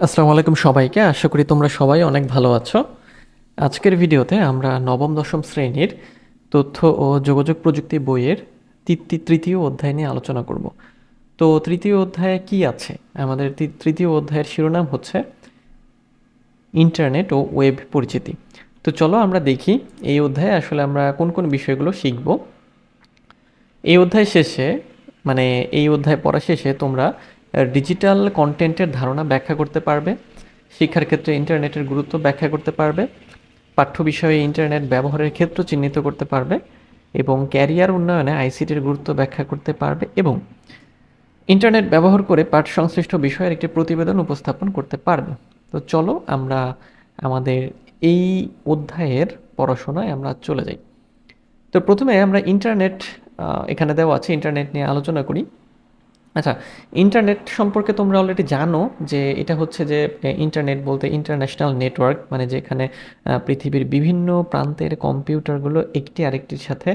আসসালামু আলাইকুম সবাইকে। আশা করি তোমরা সবাই অনেক ভালো আছো। আজকের ভিডিওতে আমরা নবম, দশম শ্রেণির তথ্য ও যোগাযোগ প্রযুক্তি বইয়ের তৃতীয় অধ্যায় নিয়ে আলোচনা করব। তো তৃতীয় অধ্যায়ে কি আছে? আমাদের তৃতীয় অধ্যায়ের শিরোনাম হচ্ছে ইন্টারনেট ও ওয়েব পরিচিতি। তো চলো আমরা দেখি এই অধ্যায়ে আসলে আমরা কোন কোন বিষয়গুলো শিখব। এই অধ্যায় শেষে মানে এই অধ্যায় পড়া শেষে তোমরা ডিজিটাল কন্টেন্টের ধারণা ব্যাখ্যা করতে পারবে, শিক্ষার ক্ষেত্রে ইন্টারনেটের গুরুত্ব ব্যাখ্যা করতে পারবে, পাঠ্য বিষয়ে ইন্টারনেট ব্যবহারের ক্ষেত্র চিহ্নিত করতে পারবে এবং ক্যারিয়ার উন্নয়নে আইসিটির গুরুত্ব ব্যাখ্যা করতে পারবে এবং ইন্টারনেট ব্যবহার করে পাঠ সংশ্লিষ্ট বিষয়ের একটি প্রতিবেদন উপস্থাপন করতে পারবে। তো চলো আমরা আমাদের এই অধ্যায়ের পড়াশোনায় আমরা চলে যাই। তো প্রথমে আমরা ইন্টারনেট এখানে দেওয়া আছে ইন্টারনেট নিয়ে আলোচনা করি। আচ্ছা ইন্টারনেট সম্পর্কে তোমরা অলরেডি জানো যে এটা হচ্ছে যে ইন্টারনেট বলতে ইন্টারন্যাশনাল নেটওয়ার্ক মানে যেখানে পৃথিবীর বিভিন্ন প্রান্তের কম্পিউটারগুলো একটি আরেকটির সাথে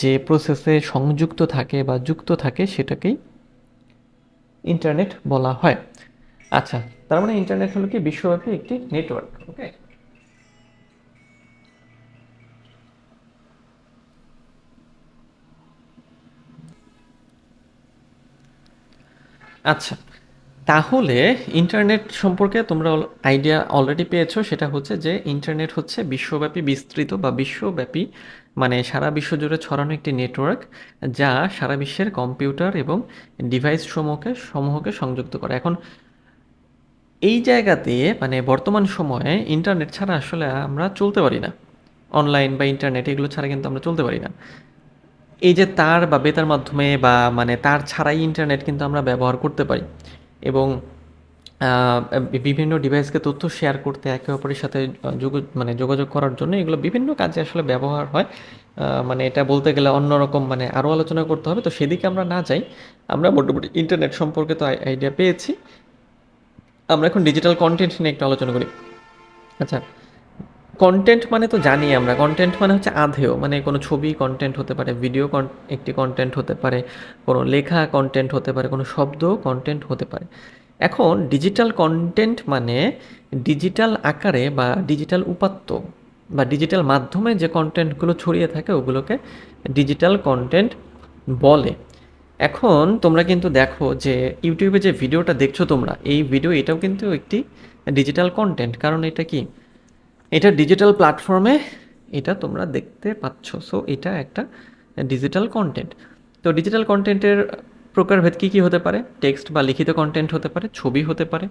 যে প্রসেসে সংযুক্ত থাকে বা যুক্ত থাকে সেটাকেই ইন্টারনেট বলা হয়। আচ্ছা তার মানে ইন্টারনেট হলো কি? বিশ্বব্যাপী একটি নেটওয়ার্ক ওকে আচ্ছা তাহলে ইন্টারনেট সম্পর্কে তোমরা আইডিয়া অলরেডি পেয়েছ, সেটা হচ্ছে যে ইন্টারনেট হচ্ছে বিশ্বব্যাপী বিস্তৃত বা বিশ্বব্যাপী মানে সারা বিশ্ব জুড়ে ছড়ানো একটি নেটওয়ার্ক যা সারা বিশ্বের কম্পিউটার এবং ডিভাইস সমূহকে সমূহকে সংযুক্ত করে। এখন, এই জায়গাতে মানে বর্তমান সময়ে ইন্টারনেট ছাড়া আসলে আমরা চলতে পারি না। অনলাইন বা ইন্টারনেট এগুলো ছাড়া কিন্তু আমরা চলতে পারি না। এই যে তার বা বেতার মাধ্যমে বা মানে তার ছাড়াই ইন্টারনেট কিন্তু আমরা ব্যবহার করতে পারি এবং বিভিন্ন ডিভাইসকে তথ্য শেয়ার করতে একে অপরের সাথে যোগ মানে যোগাযোগ করার জন্য এগুলো বিভিন্ন কাজে আসলে ব্যবহার হয়। মানে এটা বলতে গেলে অন্যরকম মানে আরও আলোচনা করতে হবে। তো সেদিকে আমরা না যাই, আমরা মোটামুটি ইন্টারনেট সম্পর্কে তো আইডিয়া পেয়েছি। আমরা এখন ডিজিটাল কন্টেন্ট নিয়ে একটু আলোচনা করি। আচ্ছা কন্টেন্ট মানে তো জানি আমরা। কন্টেন্ট মানে হচ্ছে আধেয়। মানে কোনো ছবি কন্টেন্ট হতে পারে ভিডিও একটি কন্টেন্ট হতে পারে, কোনো লেখা কন্টেন্ট হতে পারে, কোনো শব্দ কন্টেন্ট হতে পারে। এখন ডিজিটাল কন্টেন্ট মানে ডিজিটাল আকারে বা ডিজিটাল উপাত্ত বা ডিজিটাল মাধ্যমে যে কন্টেন্টগুলো ছড়িয়ে থাকে, ওগুলোকে ডিজিটাল কন্টেন্ট বলে। এখন তোমরা কিন্তু দেখো যে ইউটিউবে যে ভিডিওটা দেখছ তোমরা, এই ভিডিও এটাও কিন্তু একটি ডিজিটাল কন্টেন্ট কারণ এটা কি? এটা ডিজিটাল প্ল্যাটফর্মে এটা তোমরা দেখতে পাচ্ছ। সো এটা একটা ডিজিটাল কন্টেন্ট তো ডিজিটাল কন্টেন্টের প্রকারভেদ কী কী হতে পারে? টেক্সট বা লিখিত কন্টেন্ট হতে পারে, ছবি হতে পারে,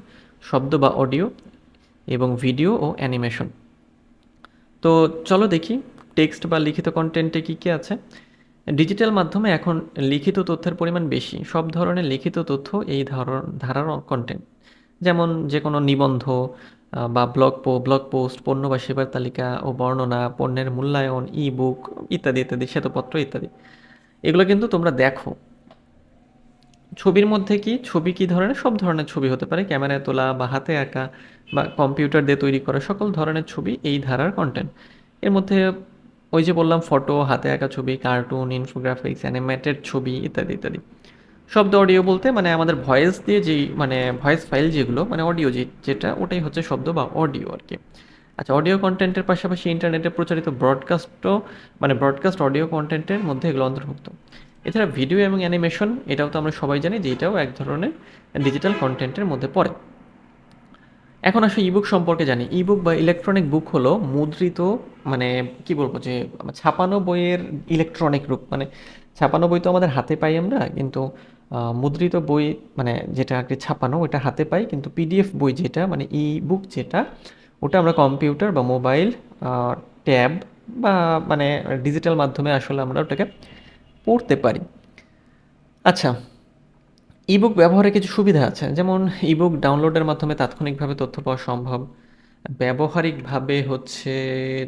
শব্দ বা অডিও এবং ভিডিও ও অ্যানিমেশন তো চলো দেখি টেক্সট বা লিখিত কন্টেন্টে কী কী আছে? ডিজিটাল মাধ্যমে এখন লিখিত তথ্যের পরিমাণ বেশি। সব ধরনের লিখিত তথ্য এই ধারণ ধারার কন্টেন্ট যেমন যে কোনো নিবন্ধ বা ব্লগ পো ব্লগ পোস্ট পণ্য বা সেবার তালিকা ও বর্ণনা, পণ্যের মূল্যায়ন ই বুক ইত্যাদি ইত্যাদি, শ্বেতপত্র ইত্যাদি। এগুলো কিন্তু তোমরা দেখো। ছবির মধ্যে কি, ছবি কি ধরনের? সব ধরনের ছবি হতে পারে। ক্যামেরায় তোলা বা হাতে আঁকা বা কম্পিউটার দিয়ে তৈরি করা সকল ধরনের ছবি এই ধারার কন্টেন্ট এর মধ্যে ওই যে বললাম ফটো হাতে আঁকা ছবি কার্টুন ইনফোগ্রাফিক্স অ্যানিমেটেড ছবি ইত্যাদি ইত্যাদি। শব্দ অডিও বলতে মানে আমাদের ভয়েস দিয়ে যেই মানে ভয়েস ফাইল যেগুলো মানে অডিও যে, যেটা, ওটাই হচ্ছে শব্দ বা অডিও আর কি। আচ্ছা অডিও কন্টেন্টের পাশাপাশি ইন্টারনেটে প্রচারিত ব্রডকাস্টও মানে ব্রডকাস্ট অডিও কন্টেন্টের মধ্যে এগুলো অন্তর্ভুক্ত। এছাড়া ভিডিও এবং অ্যানিমেশন এটাও তো আমরা সবাই জানি যে এটাও এক ধরনের ডিজিটাল কন্টেন্টের মধ্যে পড়ে। এখন আসলে ইবুক সম্পর্কে জানি। ইবুক বা ইলেকট্রনিক বুক হলো মুদ্রিত মানে কি বলব যে, ছাপানো বইয়ের ইলেকট্রনিক রূপ। মানে ছাপানো বই তো আমাদের হাতে পাই আমরা, কিন্তু মুদ্রিত বই মানে যেটা আর কি ছাপানো ওটা হাতে পাই। কিন্তু পিডিএফ বই যেটা মানে ই বুক যেটা, ওটা আমরা কম্পিউটার বা মোবাইল ট্যাব বা মানে ডিজিটাল মাধ্যমে আসলে আমরা ওটাকে পড়তে পারি। আচ্ছা ইবুক ব্যবহারে কিছু সুবিধা আছে। যেমন ইবুক ডাউনলোডের মাধ্যমে তাৎক্ষণিকভাবে তথ্য পাওয়া সম্ভব। ব্যবহারিকভাবে হচ্ছে,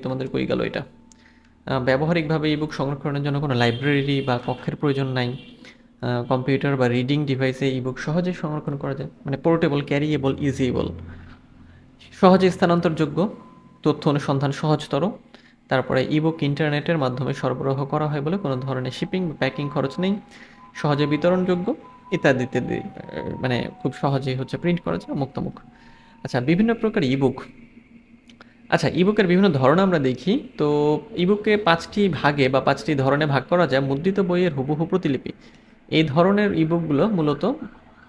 তোমাদের কই গেল এটা? ব্যবহারিকভাবে ইবুক সংরক্ষণের জন্য কোনো লাইব্রেরি বা কক্ষের প্রয়োজন নাই। কম্পিউটার বা রিডিং ডিভাইসে ইবুক সহজেই সংরক্ষণ করা যায়। মানে পোর্টেবল ক্যারিয়েবল ইজিয়েবল সহজে স্থানান্তরযোগ্য, তথ্য অনুসন্ধান সহজতর। তারপরে ইবুক ইন্টারনেটের মাধ্যমে সরবরাহ করা হয় বলে কোনো ধরনের শিপিং বা প্যাকিং খরচ নেই। সহজে বিতরণযোগ্য ইত্যাদি ইত্যাদি মানে খুব সহজেই হচ্ছে প্রিন্ট করা যায়, মুক্তমুখ। আচ্ছা বিভিন্ন প্রকার ইবুক আচ্ছা ইবুকের বিভিন্ন ধরন আমরা দেখি। তো ইবুকে পাঁচটি ভাগে বা পাঁচটি ধরনে ভাগ করা যায়। মুদ্রিত বইয়ের হুবহু প্রতিলিপি। এই ধরনের ইবুকগুলো মূলত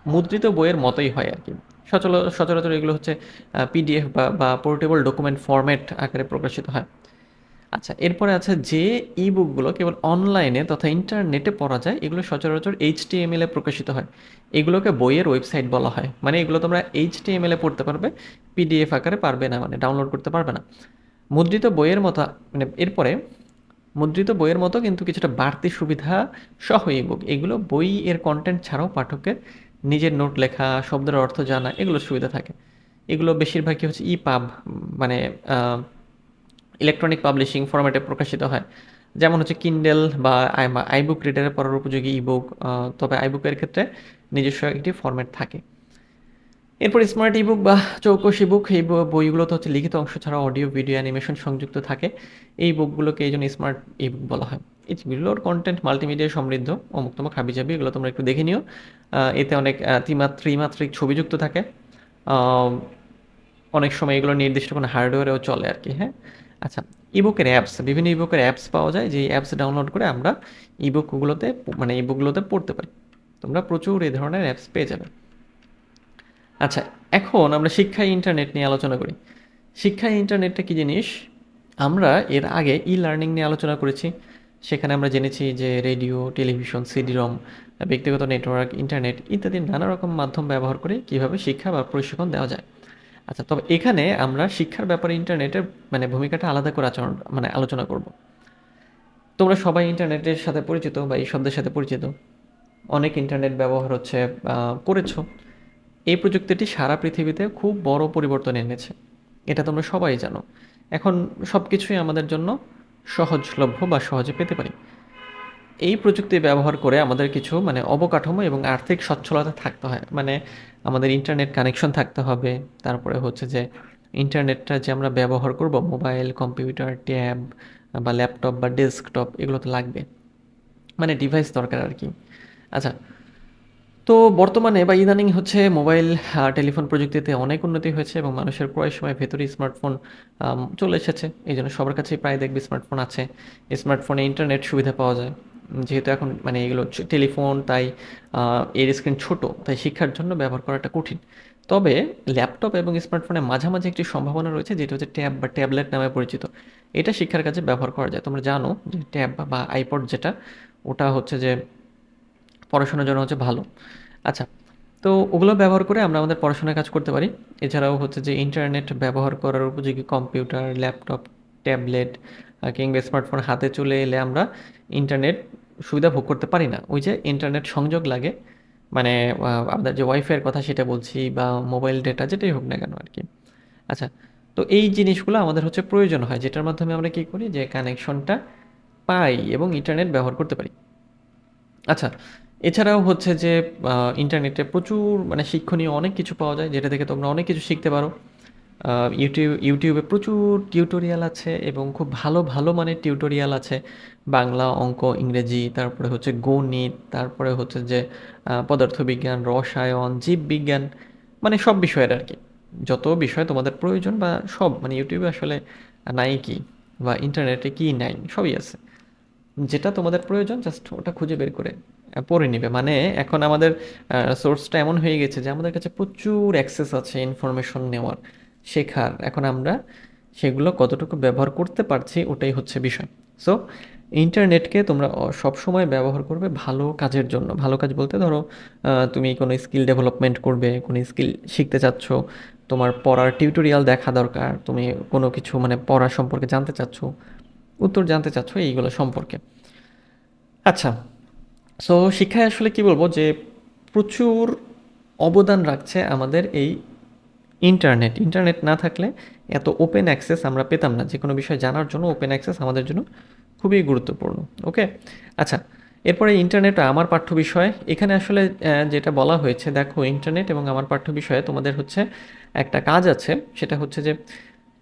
মুদ্রিত বইয়ের মতোই হয় আর কি। সচল, সচরাচর এগুলো হচ্ছে পিডিএফ বা বা পোর্টেবল ডকুমেন্ট ফরম্যাট আকারে প্রকাশিত হয়। আচ্ছা এরপরে আছে যে ই বুকগুলো কেবল অনলাইনে তথা ইন্টারনেটে পড়া যায়, এগুলো সচরাচর এইচ এ প্রকাশিত হয়। এগুলোকে বইয়ের ওয়েবসাইট বলা হয়। মানে এগুলো তোমরা এইচ এ পড়তে পারবে পিডিএফ আকারে পারবে না মানে ডাউনলোড করতে পারবে না। মুদ্রিত বইয়ের মতো মানে এরপরে মুদ্রিত বইয়ের মতো কিন্তু কিছুটা বাড়তি সুবিধা সহ ই বুক এগুলো বই এর কন্টেন্ট ছাড়াও পাঠকের নিজের নোট লেখা, শব্দের অর্থ জানা, এগুলোর সুবিধা থাকে। এগুলো বেশিরভাগই হচ্ছে ই পাব মানে ইলেকট্রনিক পাবলিশিং ফরম্যাটে প্রকাশিত হয়। যেমন হচ্ছে কিন্ডেল বা আইবুক রিডারে পড়ার উপযোগী ইবুক তবে আইবুকের ক্ষেত্রে নিজস্ব একটি ফরম্যাট থাকে। এরপর স্মার্ট ইবুক বা চৌকস ইবুক এই বইগুলোতে হচ্ছে লিখিত অংশ ছাড়া অডিও ভিডিও অ্যানিমেশন সংযুক্ত থাকে। এই বুকগুলোকে এই জন্য স্মার্ট ইবুক বলা হয়। এগুলোর কন্টেন্ট মাল্টিমিডিয়া সমৃদ্ধ, অমুক্তম খাবি যাবি, এগুলো তোমরা একটু দেখে নিও। এতে অনেক ত্রিমাত্রিক ছবিযুক্ত থাকে। অনেক সময় এগুলো নির্দিষ্ট কোনো হার্ডওয়্যারেও চলে আর কি হ্যাঁ? আচ্ছা ইবুকের অ্যাপস বিভিন্ন ইবুকের অ্যাপস পাওয়া যায় যে অ্যাপস ডাউনলোড করে আমরা ইবুকগুলোতে মানে ইবুকগুলোতে পড়তে পারি। তোমরা প্রচুর এই ধরনের অ্যাপস পেয়ে যাবে। আচ্ছা এখন আমরা শিক্ষা ইন্টারনেট নিয়ে আলোচনা করি। শিক্ষা ইন্টারনেটটা কী জিনিস? আমরা এর আগে ই লার্নিং নিয়ে আলোচনা করেছি। সেখানে আমরা জেনেছি যে রেডিও টেলিভিশন সিডিরম ব্যক্তিগত নেটওয়ার্ক ইন্টারনেট ইত্যাদি নানা রকম মাধ্যম ব্যবহার করে কীভাবে শিক্ষা বা প্রশিক্ষণ দেওয়া যায়। আচ্ছা তবে এখানে আমরা শিক্ষার ব্যাপারে ইন্টারনেটের মানে ভূমিকাটা আলাদা করে আচরণ মানে আলোচনা করব। তোমরা সবাই ইন্টারনেটের সাথে পরিচিত বা এই শব্দের সাথে পরিচিত। অনেক ইন্টারনেট ব্যবহার হচ্ছে করেছ। এই প্রযুক্তিটি সারা পৃথিবীতে খুব বড় পরিবর্তন এনেছে। এটা তোমরা সবাই জানো। এখন সব কিছুই আমাদের জন্য সহজলভ্য বা সহজে পেতে পারি। এই প্রযুক্তি ব্যবহার করে আমাদের কিছু মানে অবকাঠামো এবং আর্থিক সচ্ছলতা থাকতে হয়। মানে আমাদের ইন্টারনেট কানেকশন থাকতে হবে। তারপরে হচ্ছে যে ইন্টারনেটটা যে আমরা ব্যবহার করব মোবাইল কম্পিউটার ট্যাব বা ল্যাপটপ বা ডেস্কটপ এগুলো তো লাগবে। মানে ডিভাইস দরকার আর কি। আচ্ছা তো বর্তমানে বা ইদানিং হচ্ছে মোবাইল টেলিফোন প্রযুক্তিতে অনেক উন্নতি হয়েছে এবং মানুষের ক্রয় সময় ভেতরে স্মার্টফোন চলে এসেছে। এই জন্য সবার কাছেই প্রায় দেখবে স্মার্টফোন আছে। স্মার্টফোনে ইন্টারনেট সুবিধা পাওয়া যায়। যেহেতু এখন মানে এগুলো টেলিফোন, তাই এর স্ক্রিন ছোট, তাই শিক্ষার জন্য ব্যবহার করাটা কঠিন। তবে ল্যাপটপ এবং স্মার্টফোনে মাঝামাঝি একটি সম্ভাবনা রয়েছে, যেটা হচ্ছে ট্যাব বা ট্যাবলেট নামে পরিচিত। এটা শিক্ষার কাজে ব্যবহার করা যায়। তোমরা জানো যে ট্যাব বা আইপড যেটা, ওটা হচ্ছে যে পড়াশোনার জন্য হচ্ছে ভালো। আচ্ছা তো ওগুলো ব্যবহার করে আমরা আমাদের পড়াশোনার কাজ করতে পারি। এছাড়াও হচ্ছে যে ইন্টারনেট ব্যবহার করার উপযোগী কম্পিউটার ল্যাপটপ ট্যাবলেট কিংবা স্মার্টফোন হাতে চলে এলে আমরা ইন্টারনেট সুবিধা ভোগ করতে পারি না। ওই যে ইন্টারনেট সংযোগ লাগে মানে আমাদের যে ওয়াইফাইয়ের কথা সেটা বলছি বা মোবাইল ডেটা যেটাই হোক না কেন আর কি। আচ্ছা তো এই জিনিসগুলো আমাদের হচ্ছে প্রয়োজন হয়, যেটার মাধ্যমে আমরা কী করি যে কানেকশনটা পাই এবং ইন্টারনেট ব্যবহার করতে পারি। আচ্ছা এছাড়াও হচ্ছে যে ইন্টারনেটে প্রচুর মানে শিক্ষণীয় অনেক কিছু পাওয়া যায়, যেটা থেকে তোমরা অনেক কিছু শিখতে পারো। ইউটিউব ইউটিউবে প্রচুর টিউটোরিয়াল আছে এবং খুব ভালো ভালো মানের টিউটোরিয়াল আছে। বাংলা অঙ্ক, ইংরেজি, তারপরে হচ্ছে গণিত, তারপরে হচ্ছে যে পদার্থবিজ্ঞান, রসায়ন, জীববিজ্ঞান মানে সব বিষয়ের আর কি। যত বিষয় তোমাদের প্রয়োজন বা সব মানে ইউটিউবে আসলে নাই কি বা ইন্টারনেটে কি নাই, সবই আছে। যেটা তোমাদের প্রয়োজন জাস্ট ওটা খুঁজে বের করে পড়ে নিবে। মানে এখন আমাদের সোর্সটা এমন হয়ে গেছে যে আমাদের কাছে প্রচুর অ্যাক্সেস আছে ইনফরমেশন নেওয়ার, শেখার। এখন আমরা সেগুলো কতটুকু ব্যবহার করতে পারছি ওটাই হচ্ছে বিষয়। সো ইন্টারনেটকে তোমরা সবসময় ব্যবহার করবে ভালো কাজের জন্য। ভালো কাজ বলতে ধরো তুমি কোনো স্কিল ডেভেলপমেন্ট করবে, কোনো স্কিল শিখতে চাচ্ছ, তোমার পড়ার টিউটোরিয়াল দেখা দরকার, তুমি কোনো কিছু মানে পড়া সম্পর্কে জানতে চাচ্ছ, উত্তর জানতে চাচ্ছ, এইগুলো সম্পর্কে। আচ্ছা সো শিক্ষায় আসলে কি বলব যে প্রচুর অবদান রাখছে আমাদের এই ইন্টারনেট ইন্টারনেট না থাকলে এত ওপেন অ্যাক্সেস আমরা পেতাম না। যে কোনো বিষয় জানার জন্য ওপেন অ্যাক্সেস আমাদের জন্য খুবই গুরুত্বপূর্ণ। ওকে আচ্ছা এরপরে ইন্টারনেট আমার পাঠ্য বিষয়। এখানে আসলে যেটা বলা হয়েছে, দেখো ইন্টারনেট এবং আমার পাঠ্য বিষয়ে তোমাদের হচ্ছে একটা কাজ আছে। সেটা হচ্ছে যে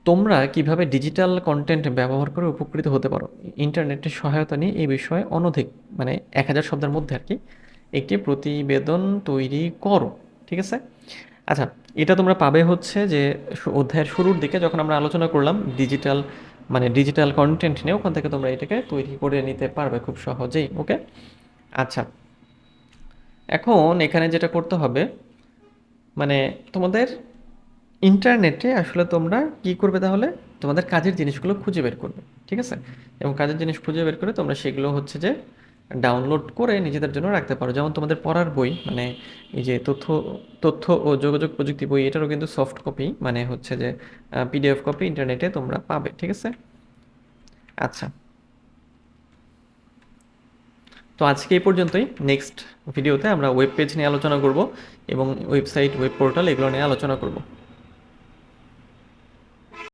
তোমরা কীভাবে ডিজিটাল কন্টেন্ট ব্যবহার করে উপকৃত হতে পারো? ইন্টারনেটের সহায়তা নিয়ে এই বিষয়ে অনধিক মানে এক হাজার শব্দের মধ্যে আর কি, একটি প্রতিবেদন তৈরি করো, ঠিক আছে? আচ্ছা এটা তোমরা পাবে হচ্ছে যে অধ্যায়ের শুরুর দিকে যখন আমরা আলোচনা করলাম ডিজিটাল মানে ডিজিটাল কন্টেন্ট নিয়ে, ওখান থেকে তোমরা এটাকে তৈরি করে নিতে পারবে খুব সহজেই, ওকে? আচ্ছা এখন এখানে যেটা করতে হবে মানে তোমাদের ইন্টারনেটে আসলে তোমরা কি করবে তাহলে? তোমাদের কাজের জিনিসগুলো খুঁজে বের করবে, ঠিক আছে? এবং কাজের জিনিস খুঁজে বের করে তোমরা সেগুলো হচ্ছে যে ডাউনলোড করে নিজেদের জন্য রাখতে পারো। যেমন তোমাদের পড়ার বই মানে এই যে তথ্য তথ্য ও যোগাযোগ প্রযুক্তি বই, এটারও কিন্তু সফট কপি মানে হচ্ছে যে পিডিএফ কপি ইন্টারনেটে তোমরা পাবে, ঠিক আছে? আচ্ছা। তো আজকে এই পর্যন্তই। নেক্সট ভিডিওতে আমরা ওয়েব পেজ নিয়ে আলোচনা করব এবং ওয়েবসাইট ওয়েব পোর্টাল এগুলো নিয়ে আলোচনা করব।